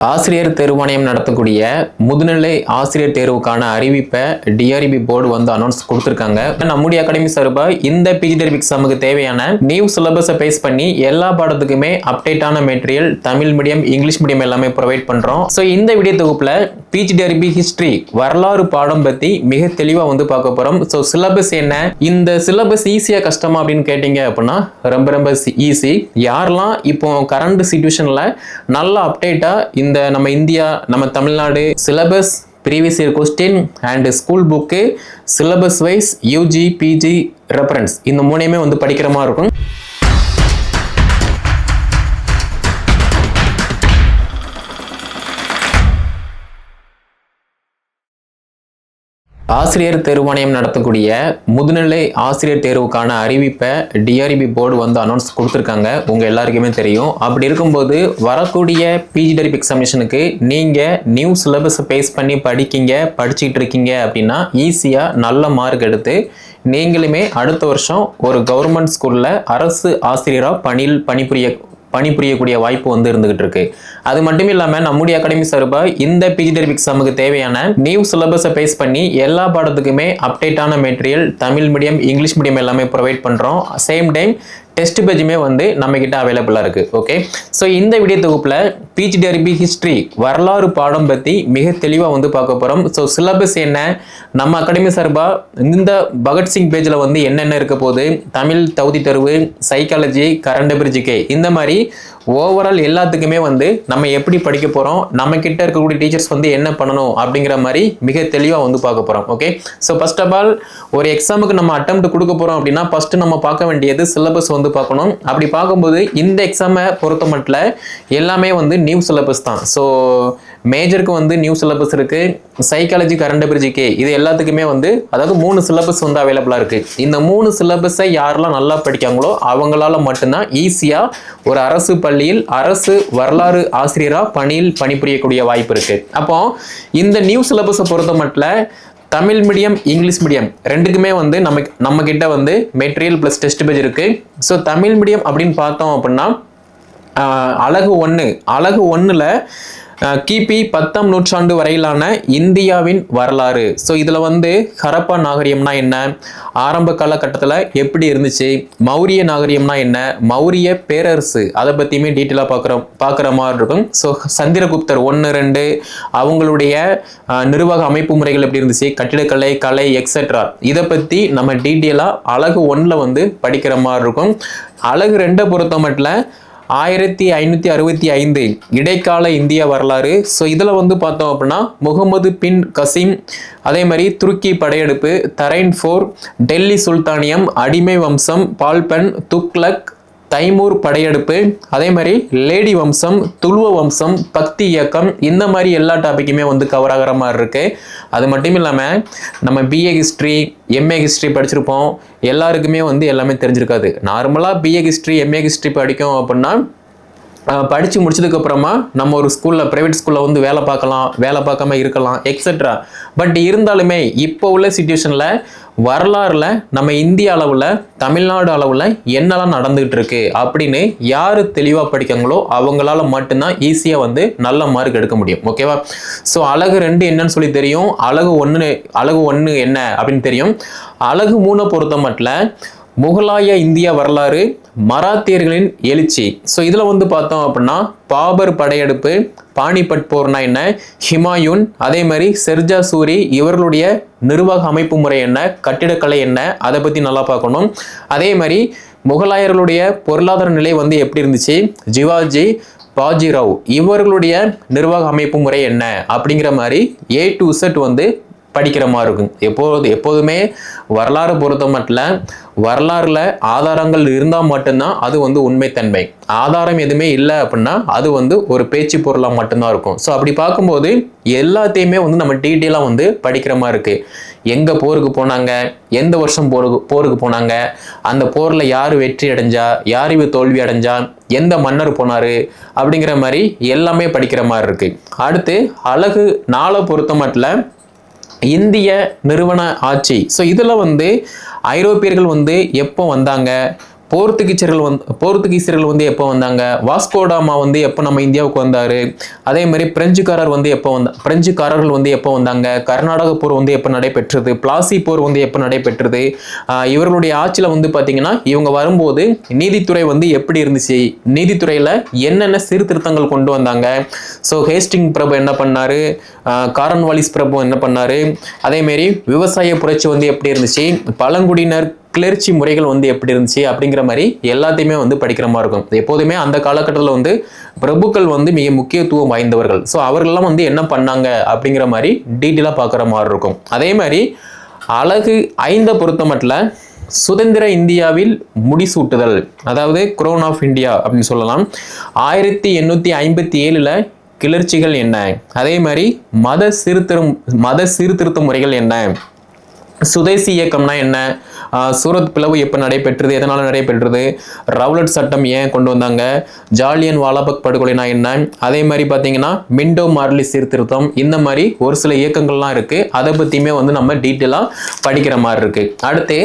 ஆசிரியர் தேர்வாணையம் நடத்தக்கூடிய முதுநிலை ஆசிரியர் தேர்வுக்கான அறிவிப்பை டிஆர்பி போர்டு வந்து அனௌன்ஸ் கொடுத்துருக்காங்க. நம்முடைய அகாடமி சார்பாக இந்த பிஜிடெரிப் எக்ஸாமுக்கு தேவையான நியூ சிலபஸை பேஸ் பண்ணி எல்லா பாடத்துக்குமே அப்டேட்டான material Tamil medium English medium எல்லாமே ப்ரொவைட் பண்ணுறோம் ஸோ இந்த வீடியோ தொகுப்பில் பிஜிடெரிபி ஹிஸ்ட்ரி வரலாறு பாடம் பற்றி மிக தெளிவாக வந்து பார்க்க போகிறோம் ஸோ சிலபஸ் என்ன? இந்த சிலபஸ் ஈஸியாக கஷ்டமா அப்படின்னு கேட்டிங்க அப்படின்னா ரொம்ப ரொம்ப ஈஸி யாரெல்லாம் இப்போ கரண்ட் சுச்சுவேஷனில் நல்ல அப்டேட்டாக இந்த நம்ம இந்தியா நம்ம Tamil Nadu syllabus previous year question and school book syllabus wise UG PG reference இந்த மூணையுமே வந்து படிக்கிற மாதிரி இருக்கும். ஆசிரியர் தேர்வாணையம் நடத்தக்கூடிய முதுநிலை ஆசிரியர் தேர்வுக்கான அறிவிப்பை டிஆர்பி போர்டு வந்து அனௌன்ஸ் கொடுத்துருக்காங்க. உங்கள் எல்லாருக்குமே தெரியும். அப்படி இருக்கும்போது வரக்கூடிய பிஜிடரிபி எக்ஸாமினேஷனுக்கு நீங்கள் நியூ சிலபஸை பேஸ் பண்ணி படிக்கீங்க படிச்சுக்கிட்டு இருக்கீங்க அப்படின்னா ஈஸியாக நல்ல மார்க் எடுத்து நீங்களுமே அடுத்த வருஷம் ஒரு கவர்மெண்ட் ஸ்கூலில் அரசு ஆசிரியராக பணியில் பணிபுரிய பணிபுரியக்கூடிய வாய்ப்பு வந்து இருந்துகிட்டு இருக்கு. அது மட்டும் இல்லாமல் நம்முடைய அகாடமி சார்பாக இந்த பிஜிடெரிப் எக்ஸாமுக்கு தேவையான நியூ சிலபஸை பேஸ் பண்ணி எல்லா பாடத்துக்குமே அப்டேட்டான material Tamil medium English medium எல்லாமே ப்ரொவைட் பண்ணுறோம் சேம் டைம் டெஸ்ட் பேஜுமே வந்து நம்ம கிட்ட அவைலபிளாக இருக்கு ஓகே ஸோ இந்த வீடியோ தொகுப்பில் பிஜிடிஆர்பி ஹிஸ்ட்ரி வரலாறு பாடம் பற்றி மிக தெளிவாக வந்து பார்க்க போகிறோம் ஸோ சிலபஸ் என்ன நம்ம அகாடமி சார்பாக இந்த பகத்சிங் பேஜில் வந்து என்னென்ன இருக்க போகுது தமிழ் தகுதி தேர்வு சைக்காலஜி கரண்ட் பிரிஜிகே இந்த மாதிரி ஓவரால் எல்லாத்துக்குமே வந்து நம்ம எப்படி படிக்க போகிறோம் நம்ம கிட்ட இருக்கக்கூடிய டீச்சர்ஸ் வந்து என்ன பண்ணணும் அப்படிங்கிற மாதிரி மிக தெளிவாக வந்து பார்க்க போகிறோம் okay so first of all ஒரு எக்ஸாமுக்கு நம்ம அட்டம் கொடுக்க போகிறோம் அப்படின்னா ஃபஸ்ட்டு நம்ம பார்க்க வேண்டியது சிலபஸ் வந்து பார்க்கணும். அப்படி பார்க்கும்போது இந்த எக்ஸாமை பொறுத்த மட்டில் எல்லாமே வந்து நியூ சிலபஸ் தான். ஸோ மேஜருக்கு வந்து நியூ சிலபஸ் இருக்குது சைக்காலஜி கரண்ட் பிரிஜிகே இது எல்லாத்துக்குமே வந்து அதாவது மூணு சிலபஸ் வந்து அவைலபிளாக இருக்குது இந்த மூணு சிலபஸை யாரெல்லாம் நல்லா படிக்காங்களோ அவங்களால மட்டும்தான் ஈஸியாக ஒரு அரசு பள்ளியில் அரசு வரலாறு ஆசிரியராக பணியில் பணிபுரியக்கூடிய வாய்ப்பு இருக்கு. அப்போ இந்த நியூ சிலபஸை பொறுத்த மட்டும் தமிழ் மீடியம் இங்கிலீஷ் மீடியம் ரெண்டுக்குமே வந்து நம்ம நம்ம கிட்ட வந்து மெட்டீரியல் ப்ளஸ் டெஸ்ட் பேஜ் இருக்கு. ஸோ தமிழ் மீடியம் அப்படின்னு பார்த்தோம் அப்படின்னா அழகு ஒன்று அழகு ஒன்றில் கிபி பத்தாம் நூற்றாண்டு வரையிலான இந்தியாவின் வரலாறு. ஸோ இதில் வந்து ஹரப்பா நாகரிகம்னா என்ன? ஆரம்ப காலகட்டத்தில் எப்படி இருந்துச்சு? மௌரிய நாகரிகம்னா என்ன? மௌரிய பேரரசு. அதை பற்றியுமே டீட்டெயிலாக பார்க்குறோம் பார்க்குற மாதிரி இருக்கும். ஸோ சந்திரகுப்தர் ஒன்று ரெண்டு அவங்களுடைய நிர்வாக அமைப்பு முறைகள் எப்படி இருந்துச்சு? கட்டிடக்கலை கலை எக்ஸெட்ரா இதை பற்றி நம்ம டீட்டெயிலாக அழகு ஒன்றில் வந்து படிக்கிற மாதிரி இருக்கும். அழகு ரெண்டை பொறுத்த மட்டும் ஆயிரத்தி ஐநூற்றி அறுபத்தி ஐந்து இடைக்கால இந்திய வரலாறு. ஸோ இதில் வந்து பார்த்தோம் அப்படின்னா முகமது பின் கசிம் அதே மாதிரி துருக்கி படையெடுப்பு தரைன் ஃபோர் டெல்லி சுல்தானியம் அடிமை வம்சம் பால்பன் துக்லக் தைமூர் படையெடுப்பு அதே மாதிரி லேடி வம்சம் துளுவ வம்சம் பக்தி இயக்கம் இந்த மாதிரி எல்லா டாப்பிக்குமே வந்து கவர் ஆகிற மாதிரி இருக்குது அது மட்டும் இல்லாமல் நம்ம பிஏ ஹிஸ்ட்ரி எம்ஏ ஹிஸ்ட்ரி படிச்சிருப்போம். எல்லாருக்குமே வந்து எல்லாமே தெரிஞ்சிருக்காது. நார்மலாக பிஏ ஹிஸ்ட்ரி எம்ஏ ஹிஸ்ட்ரி படிக்கும் அப்படின்னா படித்து முடிச்சதுக்கப்புறமா நம்ம ஒரு ஸ்கூலில் ப்ரைவேட் ஸ்கூலில் வந்து வேலை பார்க்கலாம் வேலை பார்க்காம இருக்கலாம் எக்ஸெட்ரா பட் இருந்தாலுமே இப்போ உள்ள சுச்சுவேஷனில் வரலாறுல நம்ம இந்திய அளவில் தமிழ்நாடு அளவில் என்னெல்லாம் நடந்துகிட்டு இருக்கு அப்படின்னு யார் தெளிவாக படிக்காங்களோ அவங்களால மட்டும்தான் ஈஸியாக வந்து நல்ல மார்க் எடுக்க முடியும். ஓகேவா ஸோ அழகு ரெண்டு என்னன்னு சொல்லி தெரியும். அழகு ஒன்று அழகு ஒன்று என்ன அப்படின்னு தெரியும். அழகு மூணை பொறுத்த மட்டும் முகலாய இந்திய வரலாறு மராத்தியர்களின் எழுச்சி. ஸோ இதில் வந்து பார்த்தோம் அப்படின்னா பாபர் படையெடுப்பு பாணிபட் போர்னா என்ன ஹிமாயூன் அதே மாதிரி செர்ஜா சூரி இவர்களுடைய நிர்வாக அமைப்பு முறை என்ன கட்டிடக்கலை என்ன அதை பற்றி நல்லா பார்க்கணும். அதே மாதிரி முகலாயர்களுடைய பொருளாதார நிலை வந்து எப்படி இருந்துச்சு? ஜிவாஜி பாஜிராவ் இவர்களுடைய நிர்வாக அமைப்பு முறை என்ன அப்படிங்கிற மாதிரி ஏ டு செட் வந்து படிக்கிற மாதிரி இருக்கும். எப்போது எப்போதுமே வரலாறு பொறுத்த மட்டும் வரலாறுல ஆதாரங்கள் இருந்தால் மட்டும்தான் அது வந்து உண்மைத்தன்மை. ஆதாரம் எதுவுமே இல்லை அப்படின்னா அது வந்து ஒரு பேச்சு பொருளாக மட்டும்தான் இருக்கும். ஸோ அப்படி பார்க்கும்போது எல்லாத்தையுமே வந்து நம்ம டீட்டெயிலாக வந்து படிக்கிற மாதிரி இருக்கு. எங்கே போருக்கு போனாங்க எந்த வருஷம் போருக்கு போருக்கு போனாங்க அந்த போரில் யார் வெற்றி அடைஞ்சா யார் இவ தோல்வி அடைஞ்சா எந்த மன்னர் போனார் அப்படிங்கிற மாதிரி எல்லாமே படிக்கிற மாதிரி இருக்குது அடுத்து அழகு நாளை பொறுத்த மட்டும் இந்திய நிறுவன ஆட்சி. ஸோ இதில் வந்து ஐரோப்பியர்கள் வந்து எப்போ வந்தாங்க? போர்த்துகீச்சர்கள் வந்து போர்த்துகீசியர்கள் வந்து எப்போ வந்தாங்க? வாஸ்கோடாமா வந்து எப்போ நம்ம இந்தியாவுக்கு வந்தார்? அதே மாதிரி பிரெஞ்சுக்காரர் வந்து எப்போ வந்த பிரெஞ்சுக்காரர்கள் வந்து எப்போ வந்தாங்க? கர்நாடக போர் வந்து எப்போ நடைபெற்றது? பிளாசி போர் வந்து எப்போ நடைபெற்றது? இவர்களுடைய ஆட்சியில் வந்து பார்த்தீங்கன்னா இவங்க வரும்போது நீதித்துறை வந்து எப்படி இருந்துச்சு? நீதித்துறையில் என்னென்ன சீர்திருத்தங்கள் கொண்டு வந்தாங்க? ஸோ ஹேஸ்டிங் பிரபு என்ன பண்ணார்? காரன்வாலிஸ் பிரபு என்ன பண்ணார்? அதேமாரி விவசாய புரட்சி வந்து எப்படி இருந்துச்சு? பழங்குடியினர் கிளர்ச்சி முறைகள் வந்து எப்படி இருந்துச்சு அப்படிங்கிற மாதிரி எல்லாத்தையுமே வந்து படிக்கிற மாதிரி இருக்கும். எப்போதுமே அந்த காலகட்டத்தில் வந்து பிரபுக்கள் வந்து மிக முக்கியத்துவம் வாய்ந்தவர்கள். ஸோ அவர்கள்லாம் வந்து என்ன பண்ணாங்க அப்படிங்கிற மாதிரி டீட்டெயிலாக பார்க்குற மாதிரி இருக்கும். அதே மாதிரி அழகு ஐந்த பொறுத்த மட்டில் சுதந்திர இந்தியாவில் முடிசூட்டுதல் அதாவது குரோன் ஆஃப் இந்தியா அப்படின்னு சொல்லலாம். ஆயிரத்தி எண்ணூற்றி ஐம்பத்தி ஏழில் கிளர்ச்சிகள் என்ன? அதே மாதிரி மத சீர்திரு மத சீர்திருத்த முறைகள் என்ன? சுதேசி இயக்கம்னா என்ன? சூரத் பிளவு எப்போ நடைபெற்றது? எதனால் நடைபெற்றது? ரவுலட் சட்டம் ஏன் கொண்டு வந்தாங்க? ஜாலியன் வாலாபக் படுகொலைனா என்ன? அதே மாதிரி பார்த்தீங்கன்னா மிண்டோ மார்லி சீர்திருத்தம் இந்த மாதிரி ஒரு சில இயக்கங்கள்லாம் இருக்குது அதை பற்றியுமே வந்து நம்ம டீட்டெயிலாக படிக்கிற மாதிரி இருக்குது அடுத்து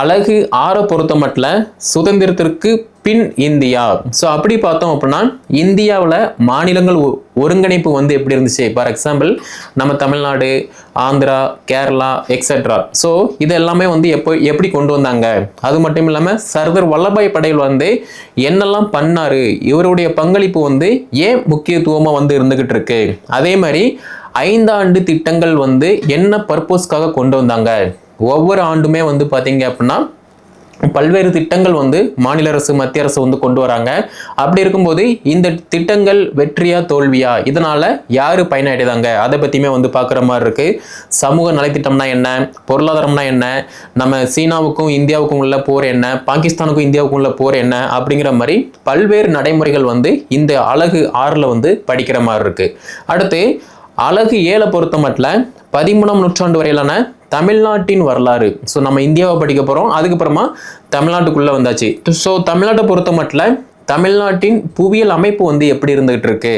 அழகு ஆற பொறுத்த மட்டும் சுதந்திரத்திற்கு பின் இந்தியா. ஸோ அப்படி பார்த்தோம் அப்படின்னா இந்தியாவில் மாநிலங்கள் ஒ- ஒருங்கிணைப்பு வந்து எப்படி இருந்துச்சு? ஃபார் எக்ஸாம்பிள் நம்ம தமிழ்நாடு ஆந்திரா கேரளா எக்ஸட்ரா ஸோ இது எல்லாமே வந்து எப்போ எப்படி கொண்டு வந்தாங்க? அது மட்டும் இல்லாமல் சர்தார் வல்லபாய் படேல் வந்து என்னெல்லாம் பண்ணாரு? இவருடைய பங்களிப்பு வந்து ஏன் முக்கியத்துவமாக வந்து இருந்துகிட்டு இருக்கு? அதே மாதிரி ஐந்தாண்டு திட்டங்கள் வந்து என்ன பர்பஸ்க்காக கொண்டு வந்தாங்க? ஒவ்வொரு ஆண்டுமே வந்து பார்த்தீங்க அப்படின்னா பல்வேறு திட்டங்கள் வந்து மாநில அரசு மத்திய அரசு வந்து கொண்டு வராங்க. அப்படி இருக்கும்போது இந்த திட்டங்கள் வெற்றியா தோல்வியா? இதனால யாரு பயனடைதாங்க? அதை பத்தியுமே வந்து பார்க்குற மாதிரி இருக்கு. சமூக நலத்திட்டம்னா என்ன? பொருளாதாரம்னா என்ன? நம்ம சீனாவுக்கும் இந்தியாவுக்கும் உள்ள போர் என்ன? பாகிஸ்தானுக்கும் இந்தியாவுக்கும் உள்ள போர் என்ன? அப்படிங்கிற மாதிரி பல்வேறு நடைமுறைகள் வந்து இந்த அழகு ஆறுல வந்து படிக்கிற மாதிரி இருக்கு. அடுத்து அழகு ஏழை பொறுத்த மட்டும் பதிமூணாம் நூற்றாண்டு வரையிலான தமிழ்நாட்டின் வரலாறு. ஸோ நம்ம இந்தியாவை படிக்க போகிறோம் அதுக்கப்புறமா தமிழ்நாட்டுக்குள்ளே வந்தாச்சு. ஸோ தமிழ்நாட்டை பொறுத்த மட்டும் தமிழ்நாட்டின் புவியியல் அமைப்பு வந்து எப்படி இருந்துகிட்டு இருக்கு?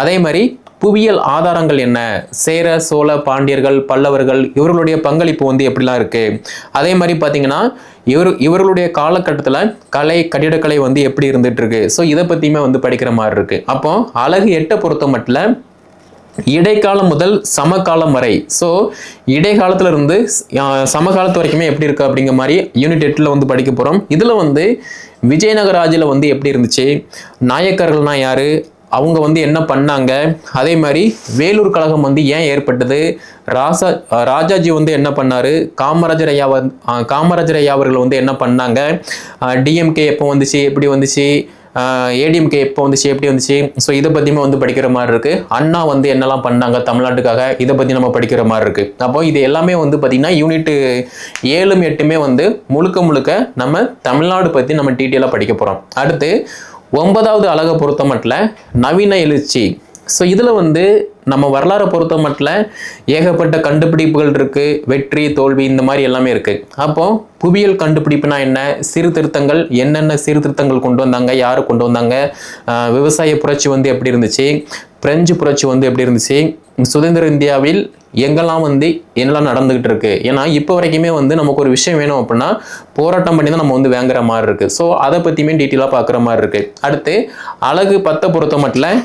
அதே மாதிரி புவியியல் ஆதாரங்கள் என்ன? சேர சோழ பாண்டியர்கள் பல்லவர்கள் இவர்களுடைய பங்களிப்பு வந்து எப்படிலாம் இருக்கு? அதே மாதிரி பார்த்தீங்கன்னா இவர் இவர்களுடைய காலகட்டத்தில் கலை கட்டிடக்கலை வந்து எப்படி இருந்துட்டு இருக்கு? ஸோ இதை பற்றியுமே வந்து படிக்கிற மாதிரி இருக்கு. அப்போ அழகு எட்டை பொறுத்த மட்டும் இடைக்காலம் முதல் சமகாலம் வரை. ஸோ இடைக்காலத்துல இருந்து சமகாலத்து வரைக்குமே எப்படி இருக்கு அப்படிங்கிற மாதிரி யூனிட் எட்டில் வந்து படிக்க போகிறோம் இதில் வந்து விஜயநகராஜில் வந்து எப்படி இருந்துச்சு? நாயக்கர்கள்னா யாரு? அவங்க வந்து என்ன பண்ணாங்க? அதே மாதிரி வேலூர் கழகம் வந்து ஏன் ஏற்பட்டது? ராசா ராஜாஜி வந்து என்ன பண்ணார்? காமராஜர் ஐயா காமராஜர் ஐயா அவர்கள் வந்து என்ன பண்ணாங்க? டிஎம்கே எப்போ வந்துச்சு? எப்படி வந்துச்சு? ஏடிஎம்கே எப்போ வந்துச்சு எப்படி வந்துச்சு. ஸோ இதை பற்றியுமே வந்து படிக்கிற மாதிரி இருக்குது அண்ணா வந்து என்னெல்லாம் பண்ணாங்க தமிழ்நாட்டுக்காக இதை பற்றி நம்ம படிக்கிற மாதிரி இருக்குது அப்போ இது எல்லாமே வந்து பார்த்திங்கன்னா யூனிட்டு ஏழும் எட்டுமே வந்து முழுக்க முழுக்க நம்ம தமிழ்நாடு பற்றி நம்ம டீட்டெயிலாக படிக்க போகிறோம் அடுத்து ஒன்பதாவது அழகை பொறுத்த மட்டும் நவீன எழுச்சி ஸோ இதில் வந்து நம்ம வரலாறை பொறுத்த மட்டும் ஏகப்பட்ட கண்டுபிடிப்புகள் இருக்குது வெற்றி தோல்வி இந்த மாதிரி எல்லாமே இருக்குது அப்போது புவியியல் கண்டுபிடிப்புனா என்ன? சீர்திருத்தங்கள் என்னென்ன சீர்திருத்தங்கள் கொண்டு வந்தாங்க? யார் கொண்டு வந்தாங்க? விவசாய புரட்சி வந்து எப்படி இருந்துச்சு? பிரெஞ்சு புரட்சி வந்து எப்படி இருந்துச்சு? சுதந்திர இந்தியாவில் எங்கெல்லாம் வந்து என்னெல்லாம் நடந்துக்கிட்டு இருக்குது ஏன்னா இப்போ வரைக்குமே வந்து நமக்கு ஒரு விஷயம் வேணும் அப்படின்னா போராட்டம் பண்ணி தான் நம்ம வந்து வாங்குற மாதிரி இருக்குது ஸோ அதை பற்றியுமே டீட்டெயிலாக பார்க்குற மாதிரி இருக்குது அடுத்து அழகு பத்தை பொறுத்த மட்டும்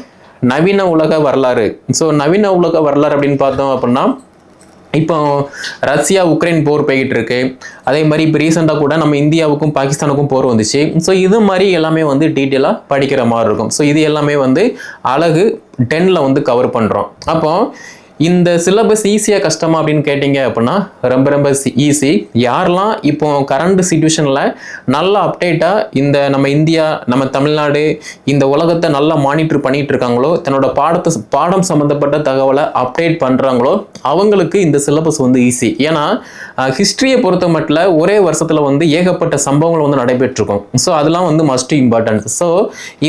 நவீன உலக வரலாறு. ஸோ நவீன உலக வரலாறு அப்படின்னு பார்த்தோம் அப்படின்னா இப்போ ரஷ்யா உக்ரைன் போர் போய்கிட்டு இருக்கு. அதே மாதிரி இப்போ ரீசெண்டாக கூட நம்ம இந்தியாவுக்கும் பாகிஸ்தானுக்கும் போர் வந்துச்சு. ஸோ இது மாதிரி எல்லாமே வந்து டீட்டெயிலாக படிக்கிற மாதிரி இருக்கும். ஸோ இது எல்லாமே வந்து அழகு டென்னில் வந்து கவர் பண்ணுறோம் அப்போ இந்த சிலபஸ் ஈஸியாக கஷ்டமா அப்படின்னு கேட்டிங்க அப்படின்னா ரொம்ப ரொம்ப ஈஸி யாரெல்லாம் இப்போ கரண்ட் சுச்சுவேஷனில் நல்லா அப்டேட்டாக இந்த நம்ம இந்தியா நம்ம தமிழ்நாடு இந்த உலகத்தை நல்லா மானிட்டர் பண்ணிட்டு இருக்காங்களோ தன்னோட பாடத்தை பாடம் சம்மந்தப்பட்ட தகவலை அப்டேட் பண்ணுறாங்களோ அவங்களுக்கு இந்த சிலபஸ் வந்து ஈஸி ஏன்னா ஹிஸ்ட்ரியை பொறுத்த மட்டும் ஒரே வருஷத்தில் வந்து ஏகப்பட்ட சம்பவங்கள் வந்து நடைபெற்றிருக்கும். ஸோ அதெல்லாம் வந்து மஸ்ட் இம்பார்ட்டன்ட் ஸோ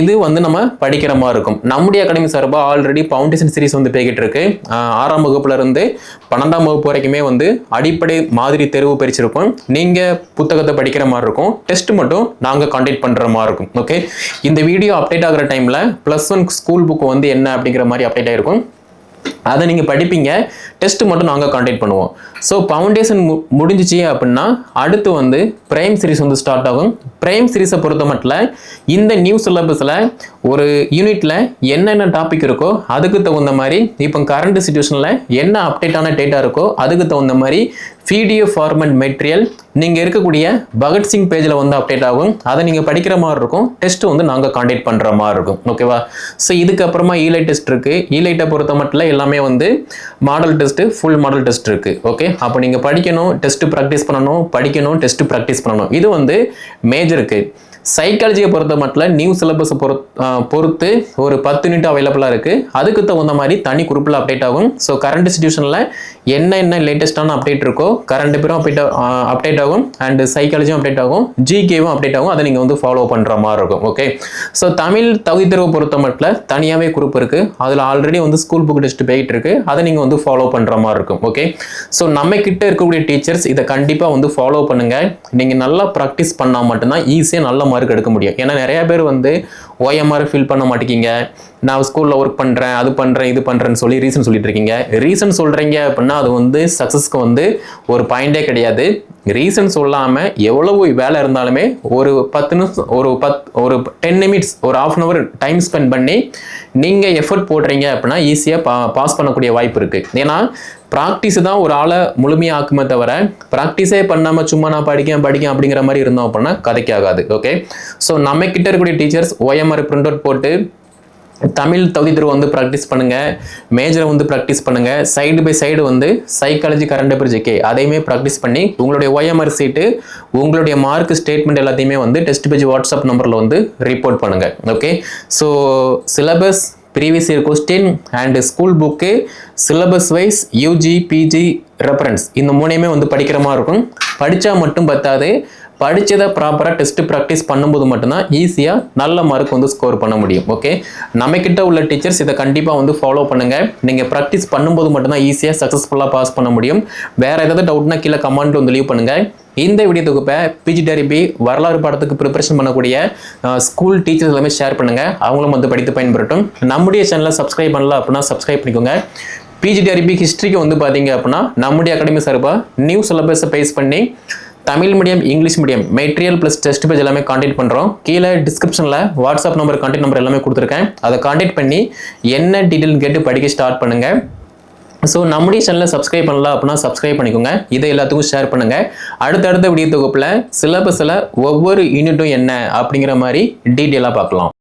இது வந்து நம்ம படிக்கிற மாதிரி இருக்கும். நம்முடைய அகாடமி சார்பாக ஆல்ரெடி ஃபவுண்டேஷன் சீரிஸ் வந்து போய்கிட்டு இருக்கு. ஆறாம் வகுப்புல இருந்து பன்னெண்டாம் வகுப்பு வரைக்குமே வந்து அடிப்படை மாதிரி தேர்வு பறிச்சிருக்கும் நீங்கள் புத்தகத்தை படிக்கிற மாதிரி இருக்கும். டெஸ்ட் மட்டும் நாங்கள் கான்டாக்ட் பண்ணுற மாதிரி இருக்கும். ஓகே இந்த வீடியோ அப்டேட் ஆகிற டைமில் ப்ளஸ் ஒன் ஸ்கூல் புக் வந்து என்ன அப்படிங்கிற மாதிரி அப்டேட் ஆயிருக்கும். அதை நீங்கள் படிப்பீங்க. டெஸ்ட் மட்டும் நாங்கள் காண்டாக்ட் பண்ணுவோம். ஸோ ஃபவுண்டேஷன் மு முடிஞ்சிச்சு அப்படின்னா அடுத்து வந்து பிரைம் சீரிஸ் வந்து ஸ்டார்ட் ஆகும். பிரைம் சீரிஸை பொறுத்த மட்டும் இந்த நியூ சிலபஸில் ஒரு யூனிட்டில் என்னென்ன டாபிக் இருக்கோ அதுக்கு தகுந்த மாதிரி இப்போ கரண்ட் சுச்சுவேஷனில் என்ன அப்டேட்டான டேட்டா இருக்கோ அதுக்கு தகுந்த மாதிரி பிடிஎஃப் ஃபார்மட் மெட்டீரியல் நீங்கள் இருக்கக்கூடிய பகத்சிங் பேஜில் வந்து அப்டேட் ஆகும். அதை நீங்கள் படிக்கிற மாதிரி இருக்கும். டெஸ்ட் வந்து நாங்கள் காண்டாக்ட் பண்ணுற மாதிரி இருக்கும். ஓகேவா ஸோ இதுக்கப்புறமா ஈலைட் டெஸ்ட் இருக்குது ஈலைட்டை பொறுத்த மட்டும் எல்லாமே வந்து model test full model test இருக்குது ஓகே அப்போ நீங்கள் படிக்கணும் டெஸ்ட் ப்ராக்டிஸ் பண்ணணும் படிக்கணும் டெஸ்ட் ப்ராக்டிஸ் பண்ணணும். இது வந்து மேஜருக்கு சைக்காலஜியை பொறுத்த மட்டும் நியூ சிலபஸை பொறுத் பொறுத்து ஒரு பத்து யூனிட் அவைலபிளாக இருக்குது அதுக்கு தகுந்த மாதிரி தனி குரூப்பில் அப்டேட் ஆகும். ஸோ கரண்ட் சுச்சுவேஷனில் என்ன என்ன லேட்டஸ்ட்டான அப்டேட் இருக்கோ கரண்ட் பேரும் அப்டேட் அப்டேட் ஆகும். அண்ட் சைக்காலஜியும் அப்டேட் ஆகும். ஜிகேவும் அப்டேட் ஆகும். அதை நீங்கள் வந்து ஃபாலோ பண்ணுற மாதிரி இருக்கும். ஓகே ஸோ தமிழ் தகுதி தேர்வு பொறுத்த மட்டும் தனியாகவே குரூப் இருக்குது அதில் ஆல்ரெடி வந்து ஸ்கூல் புக் டெஸ்ட் போயிட்டு இருக்கு. அதை நீங்கள் வந்து ஃபாலோ பண்ணுற மாதிரி இருக்கும். ஓகே ஸோ நம்ம கிட்ட இருக்கக்கூடிய டீச்சர்ஸ் இதை கண்டிப்பாக வந்து ஃபாலோ பண்ணுங்கள் நீங்கள் நல்லா ப்ராக்டிஸ் பண்ணால் மட்டும்தான் ஈஸியாக நல்ல மார்க் எடுக்க முடியும். ஏன்னா நிறைய பேர் வந்து ஓஎம்ஆர் ஃபில் பண்ண மாட்டேங்கிங்க. நான் ஸ்கூலில் ஒர்க் பண்ணுறேன் அது பண்ணுறேன் இது பண்ணுறேன்னு சொல்லி ரீசன் சொல்லிட்டு இருக்கீங்க. ரீசன் சொல்கிறீங்க அப்படின்னா அது வந்து சக்ஸஸ்க்கு வந்து ஒரு பாயிண்டே கிடையாது. ரீசன் சொல்லாமல் எவ்வளவு வேலை இருந்தாலுமே ஒரு பத்து நிமிஷம் ஒரு பத் ஒரு டென் நிமிட்ஸ் ஒரு half an hour time spend பண்ணி நீங்கள் எஃபர்ட் போடுறீங்க அப்படின்னா ஈஸியாக பா பாஸ் பண்ணக்கூடிய வாய்ப்பு இருக்குது ஏன்னா ப்ராக்டிஸ் தான் ஒரு ஆளை முழுமையாக ஆக்குமே தவிர ப்ராக்டிஸே பண்ணாமல் சும்மா நான் படிக்கேன் படிக்கேன் அப்படிங்கிற மாதிரி இருந்தோம் அப்படின்னா கதைக்கு ஆகாது ஓகே ஸோ நம்ம கிட்ட இருக்கக்கூடிய டீச்சர்ஸ் ஓஎம்ஆர் பிரிண்ட் அவுட் போட்டு தமிழ் தகுதி தேர்வு வந்து ப்ராக்டிஸ் பண்ணுங்கள் மேஜரை வந்து ப்ராக்டிஸ் பண்ணுங்கள் சைடு பை சைடு வந்து சைக்காலஜி கரண்ட் பேப்பர் கே அதையுமே ப்ராக்டிஸ் பண்ணி உங்களுடைய ஒய்எம்ஆர் சீட்டு உங்களுடைய மார்க் ஸ்டேட்மெண்ட் எல்லாத்தையுமே வந்து டெஸ்ட் பேஜ் வாட்ஸ்அப் நம்பரில் வந்து ரிப்போர்ட் பண்ணுங்கள் okay so syllabus previous year question and school book syllabus wise UG PG reference இந்த மூணையுமே வந்து படிக்கிற மாதிரி இருக்கும். படித்தா மட்டும் பத்தாது. படித்ததை ப்ராப்பராக டெஸ்ட் ப்ராக்டிஸ் பண்ணும்போது மட்டும்தான் ஈஸியாக நல்ல மார்க் வந்து ஸ்கோர் பண்ண முடியும். ஓகே நம்மக்கிட்ட உள்ள டீச்சர்ஸ் இதை கண்டிப்பாக வந்து ஃபாலோ பண்ணுங்கள் நீங்கள் ப்ராக்டிஸ் பண்ணும்போது மட்டும்தான் ஈஸியாக சக்ஸஸ்ஃபுல்லாக பாஸ் பண்ண முடியும். வேறு ஏதாவது டவுட்னா கீழே கமெண்ட் வந்து லீவ் பண்ணுங்கள் இந்த வீடியோ தொகுப்பை பிஜிடிஆர்பி வரலாறு பாடத்துக்கு ப்ரிப்பரேஷன் பண்ணக்கூடிய ஸ்கூல் டீச்சர்ஸ் எல்லாமே ஷேர் பண்ணுங்கள் அவங்களும் வந்து படித்து பயன்பெறட்டும். நம்முடைய சேனலை சப்ஸ்கிரைப் பண்ணல அப்படின்னா சப்ஸ்கிரைப் பண்ணிக்கோங்க. பிஜிடிஆர்பி ஹிஸ்ட்ரிக்கு வந்து பார்த்தீங்க அப்படின்னா நம்முடைய அகாடமி சார்பாக நியூ சிலபஸை பேஸ் பண்ணி Tamil medium English medium material plus test page எல்லாமே காண்டாக்ட் பண்ணுறோம் கீழே டிஸ்கிரிப்ஷனில் வாட்ஸ்அப் நம்பர் காண்டாக்ட் நம்பர் எல்லாமே கொடுத்துருக்கேன். அதை காண்டாக்ட் பண்ணி என்ன டீட்டெயில் கேட்டு படிக்க ஸ்டார்ட் பண்ணுங்கள் ஸோ நம்முடைய சேனலில் சப்ஸ்கிரைப் பண்ணலாம் அப்படின்னா சப்ஸ்கிரைப் பண்ணிக்கோங்க. இதை எல்லாத்துக்கும் ஷேர் பண்ணுங்கள் அடுத்தடுத்த வீடியோ தொகுப்பில் சிலபஸில் ஒவ்வொரு யூனிட்டும் என்ன அப்படிங்கிற மாதிரி டீட்டெயிலாக பார்க்கலாம்.